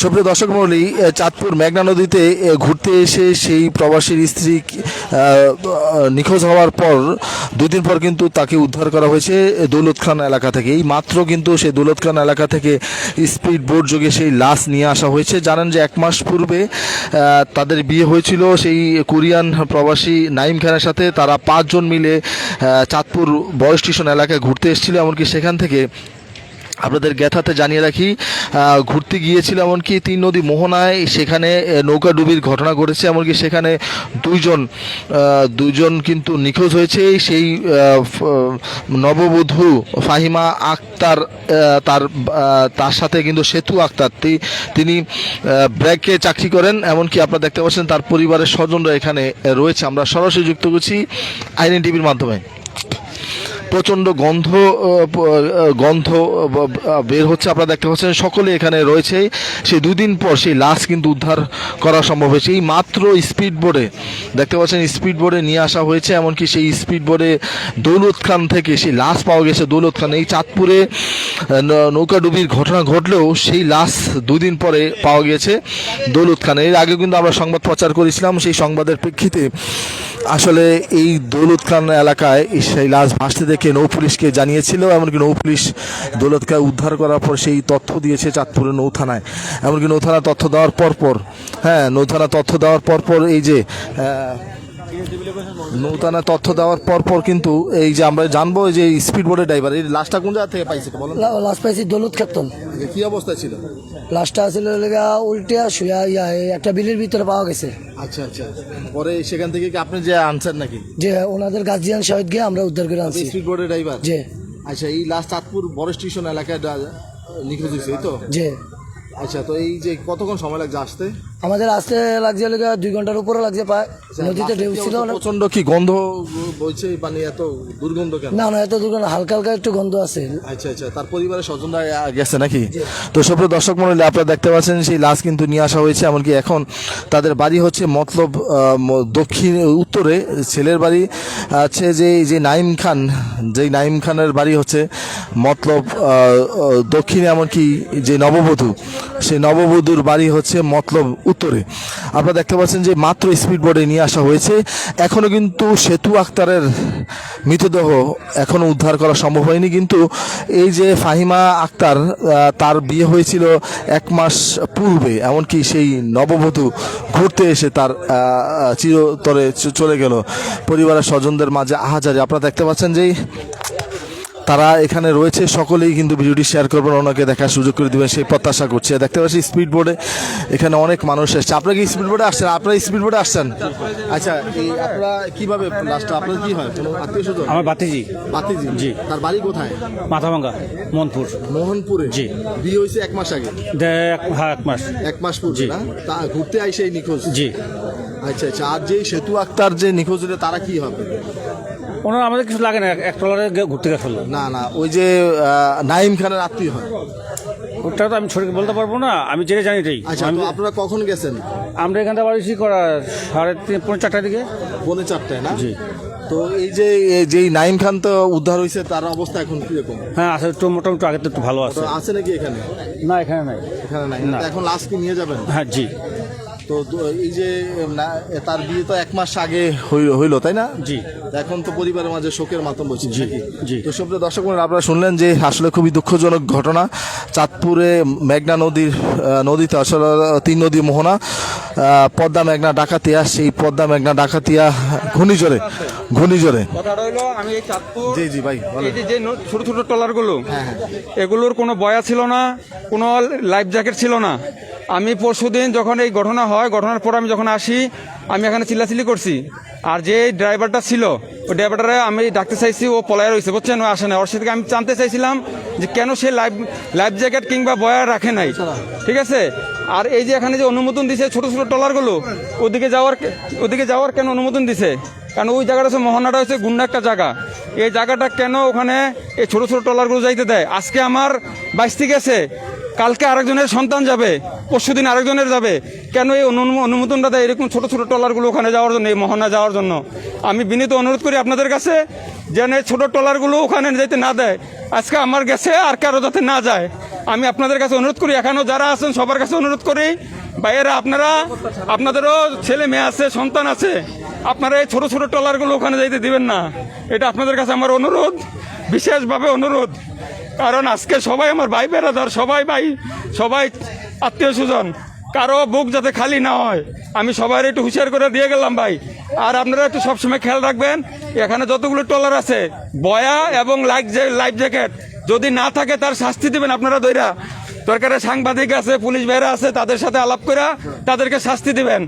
সুপ্রিয় দর্শক মৌলি চাঁদপুর মেঘনা নদীতে ঘুরতে এসে সেই প্রবাসীর স্ত্রী নিখোঁজ হওয়ার পর দুই দিন পর কিন্তু তাকে উদ্ধার করা হয়েছে দৌলত খান এলাকা থেকে এই মাত্র কিন্তু সেই দৌলত খান এলাকা থেকে স্পিড বোট যোগে সেই লাশ নিয়ে আসা হয়েছে। জানেন যে এক মাস পূর্বে তাদের বিয়ে হয়েছিল সেই কোরিয়ান প্রবাসী নাইম খানের সাথে। তারা পাঁচজন মিলে চাঁদপুর বয় স্টেশন এলাকায় ঘুরতে এসেছিল, এমনকি সেখান থেকে আপনাদের গ্যাথাতে জানিয়ে রাখি ঘুরতে গিয়েছিল এমনকি তিন নদী মোহনায় সেখানে নৌকা ডুবির ঘটনা ঘটেছে এমনকি সেখানে দুইজন আহ, দুইজন কিন্তু নিখোঁজ হয়েছে। সেই নববধূ ফাহিমা আক্তার তার তার সাথে কিন্তু সেতু আক্তার। তিনি ব্র্যাকে চাকরি করেন এমনকি আপনারা দেখতে পাচ্ছেন তার পরিবারের স্বজনরা এখানে রয়েছে। আমরা সরাসরি যুক্ত করছি আইএন টিভির মাধ্যমে। প্রচণ্ড গন্ধ গন্ধ বের হচ্ছে আপনারা দেখতে পাচ্ছেন। সকলে এখানে রয়েছে। সেই দুদিন পর সেই লাশ কিন্তু উদ্ধার করা সম্ভব হয়েছে। এই মাত্র স্পিড বোর্ডে দেখতে পাচ্ছেন স্পিড বোর্ডে নিয়ে আসা হয়েছে। এমনকি সেই স্পিড বোর্ডে দৌলত খান থেকে সেই লাশ পাওয়া গেছে দৌলত খান। এই চাঁদপুরে নৌকাডুবির ঘটনা ঘটলেও সেই লাশ দুদিন পরে পাওয়া গিয়েছে দৌলত খান এর আগে কিন্তু আমরা সংবাদ প্রচার করেছিলাম। সেই সংবাদের প্রেক্ষিতে আসলে এই দৌলত খান এলাকায় সেই লাশ ভাসতে দেখে নৌ পুলিশকে জানিয়েছিল, এমনকি নৌ পুলিশ দৌলতকে উদ্ধার করার পর সেই তথ্য দিয়েছে চাঁদপুরের নৌথানায় এমনকি নৌ থানা তথ্য দেওয়ার পরপর পর হ্যাঁ নৌ থানা তথ্য দেওয়ার পর পর এই যে নৌথানা তথ্য দেওয়ার পর পর কিন্তু এই যে আমরা জানব এই যে স্পিড বোর্ডের ড্রাইভার এই লাশটা কোন জায়গা থেকে পাইছে বলো লা- লাশ পাইছি দৌলত খাতুন কি অবস্থা ছিল? লাস্টটা আছিল লেগা উল্টে শুয়া ইয়া একটা বিলের ভিতরে পাওয়া গেছে। আচ্ছা আচ্ছা। পরে সেখান থেকে কি আপনি যে আনছেন নাকি? যে ওনাদের গার্জিয়ান শহীদ গিয়ে আমরা উদ্ধার করে আনছি। স্পিড বোর্ডের ড্রাইভার যে আচ্ছা এই লাস্ট চাঁদপুর বড় স্টেশন এলাকায় নিখোঁজ হয়েছে তো? যে আচ্ছা তো এই যে কতক্ষণ সময় লাগছে আসতে? আমাদের আসতে লাগছে লেগা দুই ঘণ্টার উপরে লাগছে প্রায়। নদীতে ঢেউ ছিল। প্রচণ্ড কি গন্ধ বইছে? পানি এত দুর্গন্ধ কেন? না না এত দুর্গন্ধ হালকা হালকা একটু গন্ধ আছে। আচ্ছা আচ্ছা তার পরিবারের স্বজনরা গেছে নাকি? তো সুপ্রিয় দর্শক মন্ডলী আপনারা দেখতে পাচ্ছেন সেই লাশ কিন্তু নিয়ে আসা হয়েছে এমনকি এখন তাদের বাড়ি হচ্ছে মতলব দক্ষিণ উত্তরে ছেলের বাড়ি। আছে যে যে নাইম খান যেই নাইম খানের বাড়ি হচ্ছে মতলব দক্ষিণে এমনকি যে নববধূ সেই নববধূর বাড়ি হচ্ছে মতলব উত্তরে। আপনারা দেখতে পাচ্ছেন যে মাত্র স্পিড বোর্ডে নিয়ে আসা হয়েছে। এখনও কিন্তু সেতু আক্তারের মৃতদেহ এখনও উদ্ধার করা সম্ভব হয়নি। কিন্তু এই যে ফাহিমা আক্তার তার বিয়ে হয়েছিল এক মাস পূর্বে। এমনকি সেই নববধূ ঘুরতে এসে তার চিরতরে চলে গেল। পরিবারের স্বজনদের মাঝে আহাজারি। আপনারা দেখতে পাচ্ছেন যে তারা এখানে রয়েছে সকলেই কিন্তু ভিডিওটি শেয়ার করবেন ওনাকে দেখার সুযোগ করে দিবেন সেই প্রত্যাশা করছি। দেখতে পাচ্ছি স্পিড বোর্ডে এখানে অনেক মানুষ এসছে। আপনারা কি স্পিড বোর্ডে আসছেন? আপনারা স্পিড বোর্ডে আসছেন? আচ্ছা এই আপনারা কীভাবে লাস্টটা আপনার কি হয়? আত্মীয় স্বজন? আমার বাতিজি। বাতিজি? জি। তার বাড়ি কোথায়? মাথাভাঙ্গা মনপুর। মোহনপুরে? জি। বিয়ে হয়েছে এক মাস আগে? হ্যাঁ এক মাস। এক মাস পূর্বে। না? তা ঘুরতে আইসে এই নিখোঁজ? জি। আচ্ছা আচ্ছা। আর যে সেতু আক্তার যে নিখোঁজ তারা কি হবে? ওনার আমাদের কিছু লাগে না এক- ট্রলারে ঘুরতে গেছিল না না ওই যে নাইম খানের আত্মীয় হয়। ওটা তো আমি ছড়িয়ে বলতে পারব না আমি যেটা জানি এটাই। আচ্ছা তো আপনারা কখন গেছেন? আমরা এখান থেকে বাড়ি করা সাড়ে তিন পৌনে চারটার দিকে। পৌনে চারটায় না? জি। তো এই যে যেই নাইম খান তো উদ্ধার হয়েছে তার অবস্থা এখন কীরকম? হ্যাঁ আসলে একটু মোটামুটি আগে তো একটু ভালো আছে। আছে নাকি এখানে? না এখানে নাই। এখানে নাই। এখন লাশ কি নিয়ে যাবেন? হ্যাঁ জি। তো এই যে না তার বিয়ে তো এক মাস আগে হই- হইল তাই না জি। এখন তো পরিবারের মাঝে শোকের মাতম বলছি জি? জি। তো সব দর্শক আপনারা শুনলেন যে আসলে খুবই দুঃখজনক ঘটনা চাঁদপুরে মেঘনা নদীর নদীতে আসলে তিন নদী মোহনা পদ্মা মেঘনা ডাকাতিয়া সেই পদ্মা মেঘনা ডাকাতিয়া ঘূর্ণিঝড়ে ঘূর্ণিঝড়ে আমি এই চাঁদপুর জি জি ভাই বলেন। এই যে যে ছোট ছোট ট্রলারগুলো হ্যাঁ, হ্যাঁ। এগুলোর কোনো বয়া ছিল না কোনো লাইফ জ্যাকেট ছিল না আমি পরশুদিন যখন এই ঘটনা হয়, ঘটনার পর আমি যখন আসি, আমি এখানে চিল্লাচিল্লি করছি। আর যে ড্রাইভারটা ছিল, ওই ড্রাইভারটা আমি ডাকতে চাইছি, ও পলায় রয়েছে, বুঝছেন? ও আসে না ওর সাথে আমি জানতে চাইছিলাম যে কেন সে লাইফ লাইফ জ্যাকেট কিংবা বয়া রাখে নাই। ঠিক আছে? আর এই যে এখানে যে অনুমোদন দিছে ছোট ছোট ট্রলারগুলো, ওদিকে যাওয়ার ওদিকে যাওয়ার কেন অনুমোদন দিছে? কারণ ওই জায়গাটা হচ্ছে মহানাটা হচ্ছে গুন্ডা একটা জায়গা। এই জায়গাটা কেন ওখানে এই ছোট ছোট ট্রলারগুলো যাইতে দেয়? আজকে আমার বাইশটি গেছে। কালকে আরেকজনের সন্তান যাবে, পরশু পরশুদিন আরেকজনের যাবে। কেন এই অনু- অনুমোদনটা দেয় এরকম ছোট ছোট ট্রলারগুলো ওখানে যাওয়ার জন্য, এই মোহনা যাওয়ার জন্য? আমি বিনীত অনুরোধ করি আপনাদের কাছে যেন এই ছোট ট্রলারগুলো ওখানে যেতে না দেয়। আজকে আমার গেছে আর কারও যাতে না যায়। আমি আপনাদের কাছে অনুরোধ করি এখনও যারা আছেন সবার কাছে অনুরোধ করি, ভাইয়েরা আপনারা, আপনাদেরও ছেলে মেয়ে আছে, সন্তান আছে, আপনারা এই ছোটো ছোটো ট্রলারগুলো ওখানে যাইতে দিবেন না। এটা আপনাদের কাছে আমার অনুরোধ, বিশেষভাবে অনুরোধ। কারণ আজকে সবাই আমার ভাই বেড়াদার সবাই ভাই, সবাই আত্মীয় স্বজন। কারও বুক যাতে খালি না হয়, আমি সবাই একটু হুঁশিয়ার করে দিয়ে গেলাম ভাই। আর আপনারা একটু সবসময় খেয়াল রাখবেন, এখানে যতগুলো ট্রলার আছে, বয়া এবং লাইফ লাইফ জ্যাকেট, যদি না থাকে তার শাস্তি দেবেন আপনারা দইরা। দরকারে সাংবাদিক আছে, পুলিশ ভাইরা আছে, তাদের সাথে আলাপ করে তাদেরকে শাস্তি দিবেন।